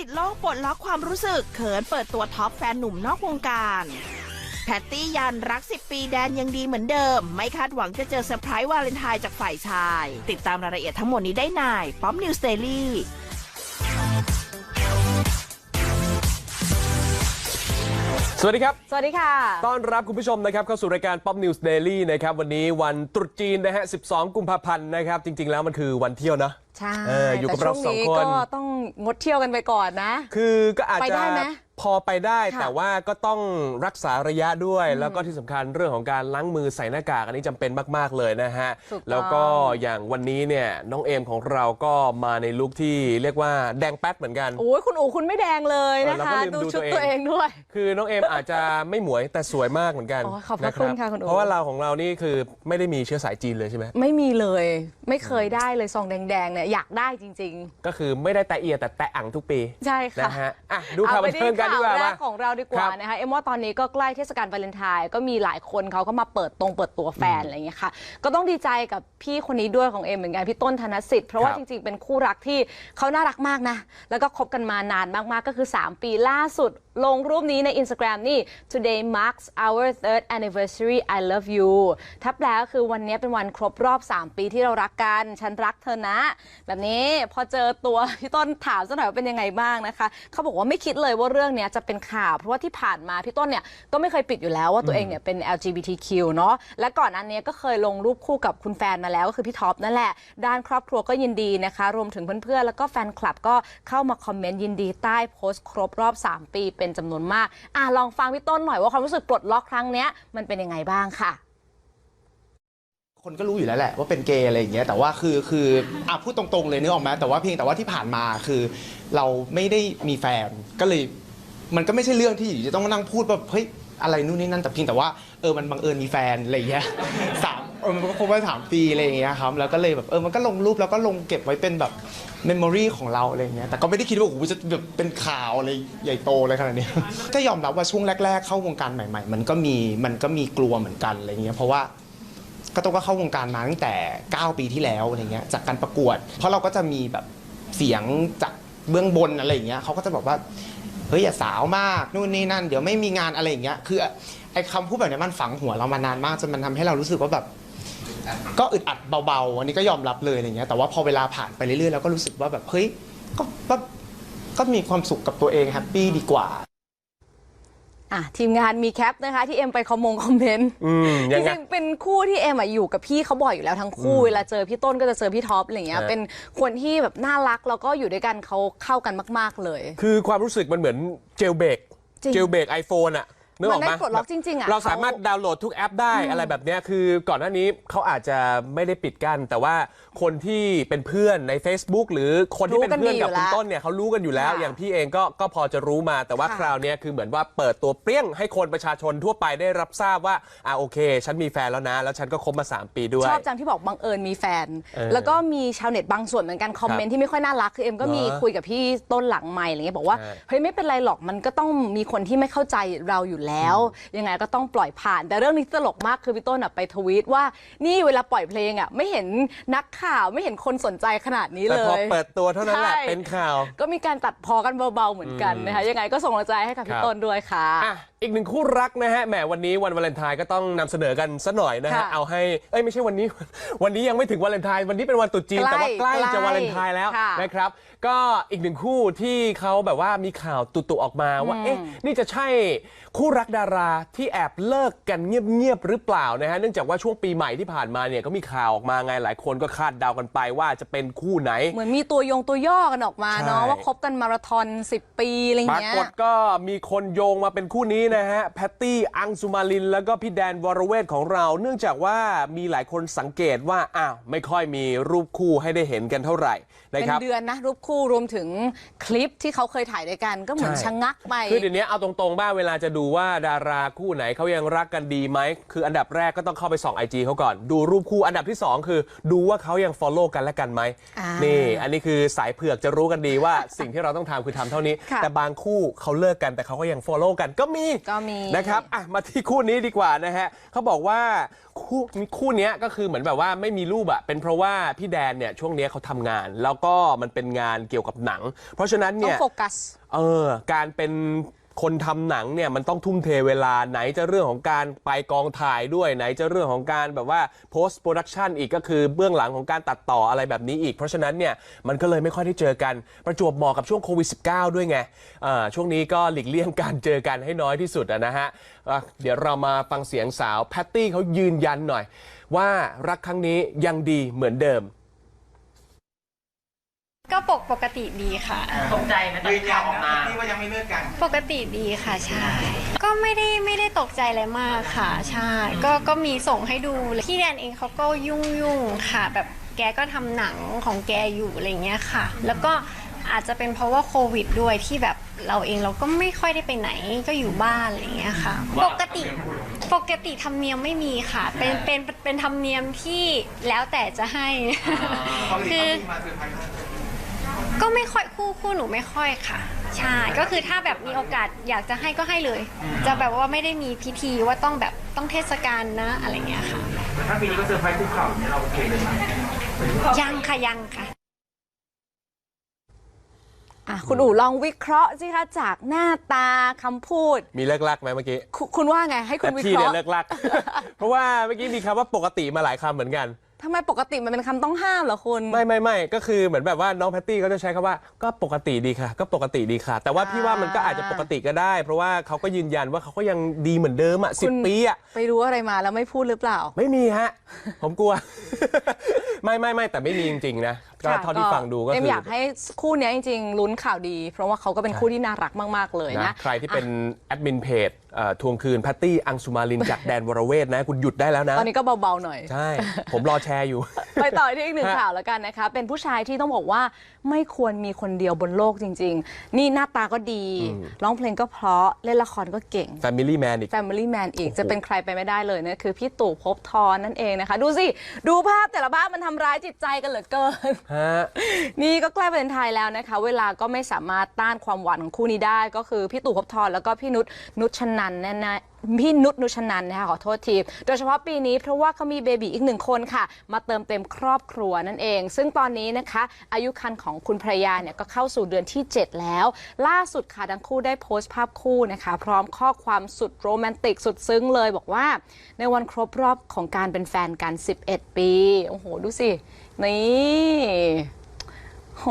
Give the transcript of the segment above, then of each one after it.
สิทธิ์โลกปลดล็อกความรู้สึกเขินเปิดตัวท็อปแฟนหนุ่มนอกวงการแพตตี้ยันรัก 10 ปีแดนยังดีเหมือนเดิม ไม่คาดหวังจะเจอเซอร์ไพรส์วาเลนไทน์จากฝ่ายชาย ติดตามรายละเอียดทั้งหมดนี้ได้ในป๊อมนิวสเตอรี่ สวัสดีครับ สวัสดีค่ะ ต้อนรับคุณผู้ชมนะครับเข้าสู่รายการ Pop News Daily นะครับวันนี้วันตรุษจีนนะฮะ 12 กุมภาพันธ์นะครับ จริง ๆ แล้วมันคือวันเที่ยวนะ ใช่เอออยู่กับแต่เราช่วงนี้สองคน ก็ต้องงดเที่ยวกันไปก่อนนะ คือก็อาจไปจะได้ไหม พอไปได้ค่ะแต่ว่าก็ต้องรักษาระยะด้วย แล้วก็ที่สำคัญเรื่องของการล้างมือใส่หน้ากากอันนี้จำเป็นมาก ๆ เลยนะฮะ ถูกต้อง แล้วก็อย่างวันนี้เนี่ยน้องเอมของเราก็มาในลุคที่เรียกว่าแดงแป๊ดเหมือนกัน โอ้ยคุณอู๋คุณไม่แดงเลยนะเออเราคะ ก็ลืมดูดูชุดตัวเองตัวเองด้วย คือน้องเอมอาจจะไม่หมวยแต่สวยมากเหมือนกันอ๋อขอบพระนคุณค่ะคุณโอ๋เพราะว่าเราของเรานี่คือไม่ได้มีเชื้อสายจีนเลยใช่ไหมไม่มีเลย ไม่เคยได้เลยซองแดงๆเนี่ยอยากได้จริง ก็คือไม่ได้แตะเอียแต่แตะอ่างทุกปีๆ ใช่ค่ะ นะฮะอะดูข่าวเอาบัไปนที่เทิงกันดีกว่าข่าวแรมากของเราดีกว่าครับนะคะเอ็มว่าตอนนี้ก็ใกล้เทศกาลวาเลนไทน์ก็มีหลายคนเขาก็มาเปิดตรงเปิดตัวแฟนอะไรอย่างเงี้ยค่ะ ก็ต้องดีใจกับพี่คนนี้ด้วยของเอ็มเหมือนกันพี่ต้นธนสิทธิ์เพราะว่าครับจริงๆเป็นคู่รักที่เขาน่ารักมากนะ แล้วก็คบกันมานานมากๆก็คือ 3 ปีล่าสุด ลงรูปนี้ใน Instagram นี่ today marks our third anniversary I love you ถ้าแปลก็คือวันนี้เป็นวันครบรอบ 3 ปีที่เรารักกัน ฉันรักเธอนะ แบบนี้พอเจอตัวพี่ต้นถามซะหน่อยว่าเป็นยังไงบ้างนะคะ เขาบอกว่าไม่คิดเลยว่าเรื่องเนี้ยจะเป็นข่าวเพราะว่าที่ผ่านมาพี่ต้นเนี่ยก็ไม่เคยปิดอยู่แล้วว่าตัวเองเนี่ยเป็น LGBTQ เนาะและก่อนอันเนี้ยก็เคยลงรูปคู่กับคุณแฟนมาแล้วก็คือพี่ท็อปนั่นแหละ ด้านครอบครัวก็ยินดีนะคะ รวมถึงเพื่อนๆแล้วก็แฟนคลับก็เข้ามาคอมเมนต์ยินดีใต้โพสต์ครบรอบ 3 ปีเป็นจำนวนมากอะลองฟังพี่ต้นหน่อยว่าความรู้สึกปลดล็อกครั้งเนี้ยมันเป็นยังไงบ้างค่ะคนก็รู้อยู่แล้วแหละว่าเป็นเกย์อะไรอย่างเงี้ยแต่ว่าคือคืออะพูดตรงๆเลยนึกออกไหมแต่ว่าเพียงแต่ว่าที่ผ่านมาคือ เราไม่ได้มีแฟนก็เลย มันก็ไม่ใช่เรื่องที่อยู่จะต้องนั่งพูดว่าเฮ้ยอะไรนู่นนี่นั่นแต่เพียงแต่ว่าเออมันบังเอิญมีแฟนอะไรอย่างเงี้ยสาม เออมันก็คงว่าสามปีอะไรอย่างเงี้ยครับแล้วก็เลยแบบเออมันก็ลงรูปแล้วก็ลงเก็บไว้เป็นแบบเมมโมรีของเราอะไรอย่างเงี้ยแต่ก็ไม่ได้คิดว่าโอ้โหจะแบบเป็นข่าวอะไรใหญ่โตอะไรขนาดนี้ ก็ยอมรับว่าช่วงแรก ๆ เข้าวงการใหม่ ๆ มันก็มีมันก็มีกลัวเหมือนกันอะไรอย่างเงี้ยเพราะว่าก็ต้องก็เข้าวงการมาตั้งแต่ 9 ปีที่แล้วอะไรเงี้ยจากการประกวด เพราะเราก็จะมีแบบเสียงจากเบื้องบนอะไรอย่างเงี้ยเขาก็จะบอกว่าเฮ้ยอย่าสาวมากนู่นนี่นั่น เดี๋ยวไม่มีงานอะไรอย่างเงี้ยคือไอ้คำพูดแบบเนี้ยมันฝังหัวเรามานานมากจนมันทำให้เรารู้สึกว่าแบบ ก็อึดอัดเบาๆ อันนี้ก็ยอมรับเลยอะไรเงี้ย แต่ว่าพอเวลาผ่านไปเรื่อยๆเราก็รู้สึกว่าแบบเฮ้ยก็ก็ก็มีความสุขกับตัวเองแฮปปี้ดีกว่า อะทีมงานมีแคปนะคะที่เอ็มไปคอมมงคอมเมนต์อืมจยังไง ริงๆเป็นคู่ที่เอ็มอะอยู่กับพี่เขาบ่อยอยู่แล้วทั้งคู่เวลาเจอพี่ต้นก็จะเจอพี่ท็อปอะไรเงี้ยฮะ เป็นคนที่แบบน่ารักแล้วก็อยู่ด้วยกันเขาเข้ากันมาก ๆเลย คือความรู้สึกมันเหมือนเจลเบรกจริง เจลเบรกไอโฟนอะ นึกออกไหมันมได้ปลดล็อกจริงๆอะเราเขาสามารถดาวน์โหลดทุกแอปได้อะไรแบบเนี้ยคือก่อนหน้านี้เขาอาจจะไม่ได้ปิดกั้นแต่ว่าคนที่เป็นเพื่อนใน Facebook หรือคนที่เป็นเพื่อนกับรู้กันดีอยู่คุณแล้วต้นเนี่ยเขารู้กันอยู่แล้ว ค่ะ อย่างพี่เองก็ก็พอจะรู้มาแต่ว่าค่ะคราวเนี้ยคือเหมือนว่าเปิดตัวเปรี้ยงให้คนประชาชนทั่วไปได้รับทราบว่าอ่าโอเค ฉันมีแฟนแล้วนะ แล้วฉันก็คบมา3ปีด้วย ชอบจังที่บอกบังเอิญมีแฟน เออแล้วก็มีชาวเน็ตบางส่วนเหมือนกันคอมเมนต์ที่ไม่ค่อยน่ารักคือเอ็มก็มีเหรอคุยกับพี่ต้นหลังใหม่อะไรเงี้ยบอกว่าใช่ เฮ้ยไม่เป็นไรหรอกมันก็ต้องมีคนที่ไม่เข้าใจเราอยู่แล้วยังไงก็ต้องปล่อยผ่าน แต่เรื่องนี้ตลกมากคือพี่ต้นอะไปทวีตว่านี่เวลาปล่อยเพลงอะไม่เห็นนักข่าวไม่เห็นคนสนใจขนาดนี้แต่เลพอย เปิดตัวเท่านั้นแหละ ใช่ เป็นข่าว ก็มีการตัดพอกันเบาๆเหมือนกันนะคะยังไงก็ส่งกำลังใจให้กับคพี่รับต้นด้วยค่ะ อะอีกหนึ่งคู่รักนะฮะแหมวันนี้วันวาเลนไทน์ก็ต้องนำเสนอกันสัหน่อยนะฮะค่ะเอาให้เอ้ยไม่ใช่วันนี้ วันนี้ยังไม่ถึงวาเลนไทน์วันนี้เป็นวันตรุษจีนใกล้แต่ว่าใกล้ใกล้จะวาเลนไทน์แล้วค่ะนะครับ ก็อีกหนึ่งคู่ที่เขาแบบว่ามีข่าวตุๆออกมาว่า เอ๊ะ นี่จะใช่คู่รักดาราที่แอบเลิกกันเงียบๆหรือเปล่านะฮะเนื่องจากว่าช่วงปีใหม่ที่ผ่านมาเนี่ยก็มีข่าวออกมาไงหลายคนก็คาดเดากันไปว่าจะเป็นคู่ไหน เหมือนมีตัวยงตัวย่อกันออกมาเนาะใช่ ว่าคบกันมาราธอน 10 ปีอะไรปราเงี้ย กฏก็มีคนโยงมาเป็นคู่นี้นะฮะ แพตตี้ อังสุมาลิน แล้วก็พี่แดนวรเวทของเรา เนื่องจากว่ามีหลายคนสังเกตว่า อ้าว ไม่ค่อยมีรูปคู่ให้ได้เห็นกันเท่าไหร่นะเป็นครับ เดือนนะรูปคู่รวมถึงคลิปที่เขาเคยถ่ายด้วยกันก็เหมือนใช่ ชะงักไป คือเดี๋ยวนี้เอาตรงๆบ้างเวลาจะดูว่าดาราคู่ไหนเขายังรักกันดีไหม คืออันดับแรกก็ต้องเข้าไปส่องไอจเขาก่อน ดูรูปคู่อันดับที่ 2 คือ ดูว่าเขายัง follow กันและกันไหมอ่านี่นี่อันนี้คือสายเผือกจะรู้กันดีว่า สิ่งที่เราต้องทำคือทำเท่านี้ ค่ะแต่บางคู่เขาเลิกกันแต่เขาก็ยัง follow กันก็มีก็มี นะครับอะมาที่คู่นี้ดีกว่านะฮะเขาบอกว่าคู่คู่เนี้ยก็คือเหมือนแบบว่าไม่มีรูปอะเป็นเพราะว่าพี่แดนเนี่ยช่วงเนี้ยเขาทำงาน แล้วก็มันเป็นงานเกี่ยวกับหนัง เพราะฉะนั้นต้อเนี่งยโฟกัส เออการเป็นคนทำหนังเนี่ยมันต้องทุ่มเทเวลาไหนจะเรื่องของการไปกองถ่ายด้วยไหนจะเรื่องของการแบบว่า post production อีกก็คือเบื้องหลังของการตัดต่ออะไรแบบนี้อีก เพราะฉะนั้นเนี่ยมันก็เลยไม่ค่อยได้เจอกันประจวบเหมาะกับช่วงโควิด -19 ด้วยไงอ่าช่วงนี้ก็หลีกเลี่ยงการเจอกันให้น้อยที่สุดอะนะฮะอะเดี๋ยวเรามาฟังเสียงสาวแพตตี้เขายืนยันหน่อย ว่ารักครั้งนี้ยังดีเหมือนเดิม ก็ปกปกติดีค่ะ ตกใจไหมตอนข่าวออกมา ที่ว่ายังไม่เลิกกันปกติดีค่ะใช่ ก็ไม่ได้ไม่ได้ตกใจอะไรมากค่ะใช่ก็ก็มีส่งให้ดูพี่แดนเองเขาก็ยุ่งยุ่งๆค่ะ แบบแกก็ทำหนังของแกอยู่อะไรเงี้ยค่ะ แล้วก็อาจจะเป็นเพราะว่าโควิดด้วยที่แบบเราเองเราก็ไม่ค่อยได้ไปไหนก็อยู่บ้านอะไรเงี้ยค่ะ ปกติปกติธรรมเนียมไม่มีค่ะ เป็นเป็นเป็นธรรมเนียมที่แล้วแต่จะให้คือก็ ไม่ค่อยคู่คู่หนูไม่ค่อยค่ะ ใช่ ก็คือถ้าแบบมีโอกาสอยากจะให้ก็ให้เลย จะแบบว่าไม่ได้มีพิธีว่าต้องแบบต้องเทศกาลนะอะไรเงี้ยค่ะถ้าปีนี้ก็เซอร์ไพรส์คุกเข่าเนี่ยเราโอเคเลยไหม ยังค่ะยังค่ะ อะคุณอู๋ลองวิเคราะห์สิคะจากหน้าตาคำพูดมีเลิกลักไหมเมื่อกี้ คุคุณว่าไงให้คุแต่ณวิพี่เคเนี่ยราะห์ เลิกลัก เพราะว่าเมื่อกี้มีคำว่าปกติมาหลายคำเหมือนกัน ทำไมปกติมันเป็นคำต้องห้ามเหรอคุณ ไม่ไม่ไม่ก็คือเหมือนแบบว่าน้องแพตตี้เขาจะใช้คำว่าก็ปกติดีค่ะ ก็ปกติดีค่ะ แต่ว่าพี่ว่ามันก็อาจจะปกติก็ได้ เพราะว่าเขาก็ยืนยันว่าเขาก็ยังดีเหมือนเดิมอะสิคุณ ปีอะ ไปรู้อะไรมาแล้วไม่พูดหรือเปล่า ไม่มีฮะ ผมกลัว ไม่ไม่ไม่แต่ไม่มีจริง ๆ นะ ก็ค่ะเท่าที่ฟังดูก็เอ็มคืออยากให้คู่เนี้ยจริง ๆ ลุ้นข่าวดี เพราะว่าเขาก็เป็นคู่ที่น่ารักมาก ๆ เลยนะนะใครที่เป็นแอดมินเพจเอ่อทวงคืนแพตตี้อังสุมาลินจากแดนวรเวทนะ คุณหยุดได้แล้วนะ ตอนนี้ก็เบา ๆ หน่อย ใช่ ผมรอแชร์อยู่ ไปต่อที่อีกหนึ่งฮะข่าวแล้วกันนะคะ เป็นผู้ชายที่ต้องบอกว่าไม่ควรมีคนเดียวบนโลกจริง ๆ นี่หน้าตาก็ดี ร้องเพลงก็เพราะ เล่นละครก็เก่ง Family Man อีก Family Man อีกโอ้โหจะเป็นใครไปไม่ได้เลยนะคือพี่ตู่ภพบทรนั่นเองนะคะ ดูสิ ดูภาพแต่ละภาพมันทำร้ายจิตใจกันเหลือเกินฮะ นี่ก็ใกล้วันไทยแล้วนะคะ เวลาก็ไม่สามารถต้านความหวานของคู่นี้ได้ก็คือพี่ตู่ภพบทรแล้วก็พี่นุชนุชนันแน่นะพี่นุชนุชนันนะคะขอโทษทีโดยเฉพาะปีนี้เพราะว่าเขามีเบบีอีกหนึ่งคนค่ะ มาเติมเต็มครอบครัวนั่นเอง ซึ่งตอนนี้นะคะ อายุคันของคุณภรรยาเนี่ยก็เข้าสู่เดือนที่ 7 แล้ว ล่าสุดค่ะทั้งคู่ได้โพสต์ภาพคู่นะคะ พร้อมข้อความสุดโรแมนติกสุดซึ้งเลยบอกว่า ในวันครบรอบของการเป็นแฟนกัน 11 ปีโอ้โหดูสิ นี่โห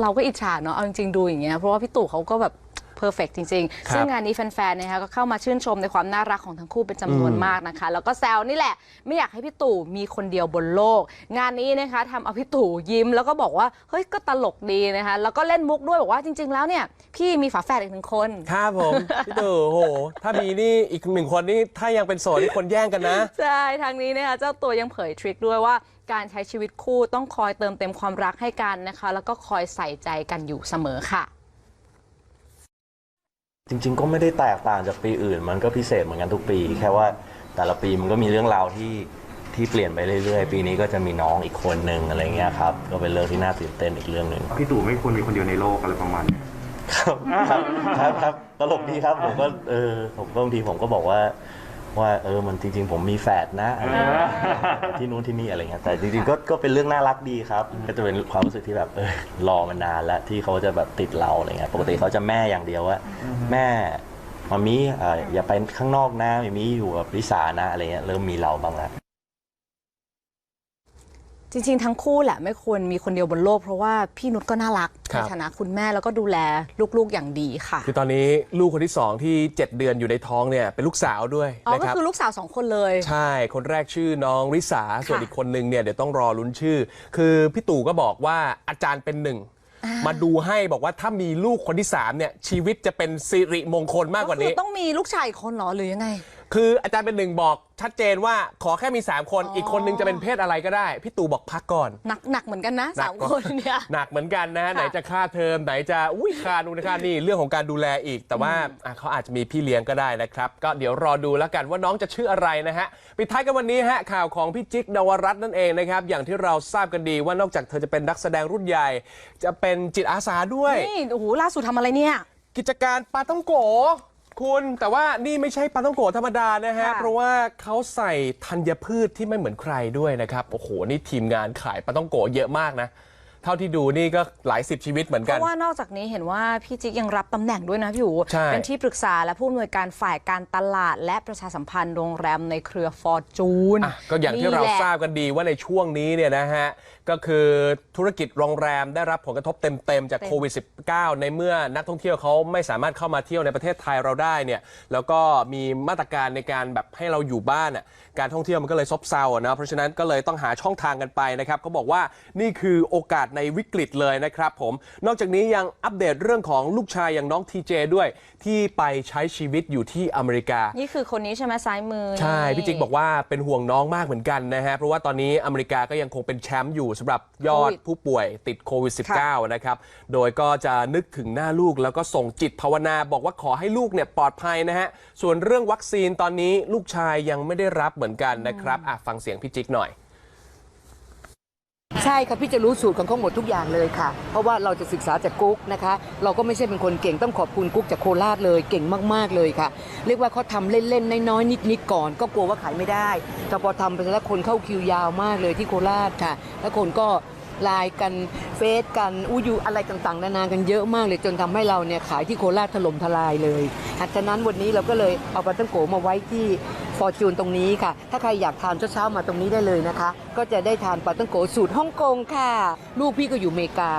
เราก็อิจฉาเนาะเอาจริงๆดูอย่างเงี้ยเพราะว่าพี่ตู่เขาก็แบบ เพอร์เฟกจริงครัๆบซึ่งงานนี้แฟนๆนะคะก็เข้ามาชื่นชมในความน่ารักของทั้งคู่เป็นจำนวนมากนะคะ แล้วก็แซวนี่แหละ ไม่อยากให้พี่ตู่มีคนเดียวบนโลก งานนี้นะคะทำเอาพี่ตู่ยิ้ม แล้วก็บอกว่าเฮ้ยก็ตลกดีนะคะแล้วก็เล่นมุกด้วยบอกว่าจริง ๆ แล้วเนี่ยพี่มีฝาแฝดอีกหนึ่งคน ครับผม พี่ตู่โห ถ้ามีนี่อีกหนึ่งคนนี่ถ้ายังเป็นโสดนี่คนแย่งกันนะ ใช่ทางนี้นะคะเจ้าตัวยังเผยทริคด้วยว่าการใช้ชีวิตคู่ต้องคอยเติมเต็มความรักให้กันนะคะ แล้วก็คอยใส่ใจกันอยู่เสมอค่ะ จริง ๆ ก็ไม่ได้แตกต่างจากปีอื่น มันก็พิเศษเหมือนกันทุกปี แค่ว่าแต่ละปีมันก็มีเรื่องราวที่ที่เปลี่ยนไปเรื่อยๆ ปีนี้ก็จะมีน้องอีกคนนึงอะไรเงี้ยครับก็เป็นเรื่องที่น่าตื่นเต้นอีกเรื่องหนึ่งพี่ตู่ไม่ควรมีคนเดียวในโลกอะไรประมาณนี้ครับครับครับตลกดีครับผมก็เออผมก็บางทีผมก็บอกว่า ว่าเออมันจริง ๆ ผมมีแฝดนะอะไรเงี้ยที่นู้นที่นี่อะไรเงี้ยแต่จริงๆก็ก็เป็นเรื่องน่ารักดีครับ ก็จะเป็นความรู้สึกที่แบบเออรอมานานแล้วที่เขาจะแบบติดเราอะไรเงี้ยปกติเขาจะแม่อย่างเดียวว่าแม่มามีเอ่ออย่าไปข้างนอกนะมามีอยู่กับลิสานะอะไรเงี้ยเริ่มมีเราบ้างแล้ว จริงๆ ทั้งคู่แหละไม่ควรมีคนเดียวบนโลก เพราะว่าพี่นุชก็น่ารักครัในบ ฐานะคุณแม่แล้วก็ดูแลลูกๆอย่างดีค่ะคือตอนนี้ลูกคนที่สองที่ 7 เดือนอยู่ในท้องเนี่ยเป็นลูกสาวด้วยอ๋อนะก็ครับ คือลูกสาวสองคนเลย ใช่ คนแรกชื่อน้องริสา ส่วนอีกคนนึงเนี่ยเดี๋ยวต้องรอลุ้นชื่อ คือพี่ตู่ก็บอกว่าอาจารย์เป็นหนึ่ง มาดูให้บอกว่าถ้ามีลูกคนที่สามเนี่ยชีวิตจะเป็นสิริมงคลมากกก็ว่าคืนี้ อต้องมีลูกชายอีกคนเหรอหรือยังไง คืออาจารย์เป็นหนึ่งบอกชัดเจนว่าขอแค่มี 3 คนอีกคนนึงจะเป็นเพศอะไรก็ได้ พี่ตู่บอกพักก่อน หนักหนักเหมือนกันนะหนัสากมกว่า คนเนี่ย หนักเหมือนกันนะฮะไหนจะค่าเทอมไหนจะอุ้ยค่านู่นค่านี่ เรื่องของการดูแลอีก แต่ว่าอะเขาอาจจะมีพี่เลี้ยงก็ได้นะครับ ก็เดี๋ยวรอดูแล้วกันว่าน้องจะชื่ออะไรนะฮะปิดท้ายกันวันนี้ฮะข่าวของพี่จิ๊กนวรัตน์นั่นเองนะครับ อย่างที่เราทราบกันดีว่านอกจากเธอจะเป็นนักแสดงรุ่นใหญ่ จะเป็นจิตอาสาด้วย นี่โอ้โหล่าสุดทำอะไรเนี่ย กิจการปาต้องโก คุณแต่ว่านี่ไม่ใช่ปาต้องโกธรรมดานะฮะ ค่ะ เพราะว่าเขาใส่ธัญพืชที่ไม่เหมือนใครด้วยนะครับ โอ้โห นี่ทีมงานขายปาต้องโกเยอะมากนะ เท่าที่ดูนี่ก็หลายสิบชีวิตเหมือนเพกัน ราะว่านอกจากนี้เห็นว่าพี่จิ๊กยังรับตำแหน่งด้วยนะพี่อูใช่ เป็นที่ปรึกษาและผู้อำนวยการฝ่ายการตลาด และประชาสัมพันธ์โรงแรมในเครือฟอร์จูนอะก็อย่างที่เราทราบกันดีว่าในช่วงนี้เนี่ยนะฮะ ก็คือธุรกิจโรงแรมได้รับผลกระทบเต็ม ๆ จากเต็มโควิด -19 ในเมื่อนักท่องเที่ยวเขาไม่สามารถเข้ามาเที่ยวในประเทศไทยเราได้เนี่ยแล้วก็มีมาตรการในการแบบให้เราอยู่บ้านอะการท่องเที่ยวมันก็เลยซบเซาอะนะเพราะฉะนั้นก็เลยต้องหาช่องทางกันไปนะครับเขาบอกว่านี่คือโอกาสในวิกฤตเลยนะครับผม นอกจากนี้ยังอัปเดตเรื่องของลูกชายอย่างน้องทีเจด้วย ที่ไปใช้ชีวิตอยู่ที่อเมริกา นี่คือคนนี้ใช่ไหมซ้ายมือใช่นี่พี่จิ๊กบอกว่าเป็นห่วงน้องมากเหมือนกันนะฮะเพราะว่าตอนนี้อเมริกาก็ยังคงเป็นแชมป์อยู่สำหรับยอดโควิดผู้ป่วยติดโควิดค่ะ -19 นะครับโดยก็จะนึกถึงหน้าลูกแล้วก็ส่งจิตภาวนาบอกว่าขอให้ลูกเนี่ยปลอดภัยนะฮะส่วนเรื่องวัคซีนตอนนี้ลูกชายยังไม่ได้รับเหมือนกันนะครับอะฟังเสียงพี่จิ๊กหน่อย ใช่ค่ะพี่จะรู้สูตรของเขาหมดทุกอย่างเลยค่ะ เพราะว่าเราจะศึกษาจากกุ๊กนะคะ เราก็ไม่ใช่เป็นคนเก่งต้องขอบคุณกุ๊กจากโคราชเลยเก่งมากๆเลยค่ะ เรียกว่าเขาทำเล่นๆน้อยๆนิดๆก่อน ก็กลัวว่าขายไม่ได้แต่พอทำไปแล้วคนเข้าคิวยาวมากเลยที่โคราชค่ะ แล้วคนก็ ไลน์กันเฟซกันอูยูอะไรต่างๆ นานากันเยอะมากเลยจนทำให้เราเนี่ยขายที่โคราชถล่มทลายเลยฉะนั้นวันนี้เราก็เลยเอาปลาตั้งโกมาไว้ที่ฟอร์จูนตรงนี้ค่ะ ถ้าใครอยากทานเช้าๆมาตรงนี้ได้เลยนะคะ ก็จะได้ทานปลาตั้งโกสูตรฮ่องกงค่ะ ลูกพี่ก็อยู่อเมริกา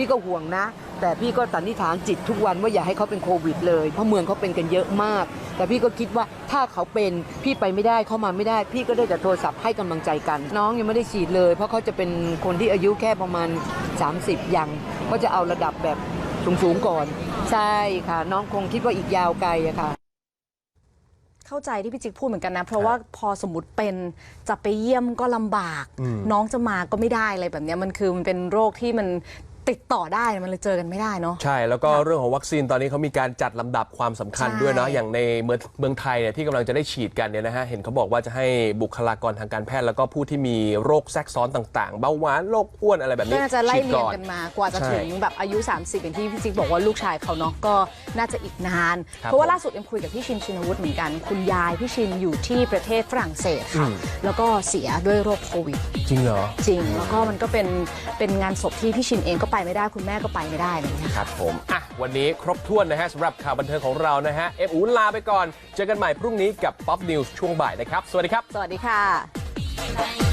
พี่ก็ห่วงนะ แต่พี่ก็สันนิษฐานจิตทุกวันว่าอย่าให้เขาเป็นโควิดเลยเพราะเมืองเขาเป็นกันเยอะมาก แต่พี่ก็คิดว่าถ้าเขาเป็นพี่ไปไม่ได้เข้ามาไม่ได้ พี่ก็ได้แต่โทรศัพท์ให้กำลังใจกัน น้องยังไม่ได้ฉีดเลย เพราะเขาจะเป็นคนที่อายุแค่ประมาณ 30 ยังก็จะเอาระดับแบบสูงๆก่อน ใช่ค่ะ น้องคงคิดว่าอีกยาวไกลอะค่ะเข้าใจที่พี่จิ๊กพูดเหมือนกันนะ เพราะว่าพอสมมติเป็นจะไปเยี่ยมก็ลำบาก น้องจะมาก็ไม่ได้อะไรแบบเนี้ยมันคือมันเป็นโรคที่มัน ติดต่อได้มันเลยเจอกันไม่ได้เนาะ ใช่ แล้วก็เรื่องของวัคซีนตอนนี้เขามีการจัดลำดับความสำคัญใช่ ด้วยเนาะอย่างในเมืองเมืองไทยเนี่ยที่กำลังจะได้ฉีดกันเนี่ยนะฮะเห็นเขาบอกว่าจะให้บุคลากรทางการแพทย์แล้วก็ผู้ที่มีโรคแทรกซ้อนต่างๆ เบาหวานโรคอ้วนอะไรแบบนี้ก็น่าจะไล่ฉีดเรียงก่อน กันมากว่าจะใช่ถึงแบบอายุ 30 อย่างที่พี่จิ๊กบอกว่าลูกชายเขาเนาะก็น่าจะอีกนาน ครับเพราะว่าล่าสุดเอ็มคุยกับพี่ชินชินวุฒิเหมือนกัน คุณยายพี่ชินอยู่ที่ประเทศฝรั่งเศสค่ะแล้วก็เสียด้วยโรคโควิด จริงเหรอ จริง แล้วก็มันก็เป็นเป็นงานศพที่พี่ชินเองก็ไปไม่ได้คุณแม่ก็ไปไม่ได้อะไรอย่างเงี้ยครับผม อะ วันนี้ครบถ้วนนะฮะสำหรับข่าวบันเทิงของเรานะฮะ เอฟอูลาไปก่อน เจอกันใหม่พรุ่งนี้กับ Pop News ช่วงบ่ายนะครับ สวัสดีครับ สวัสดีค่ะ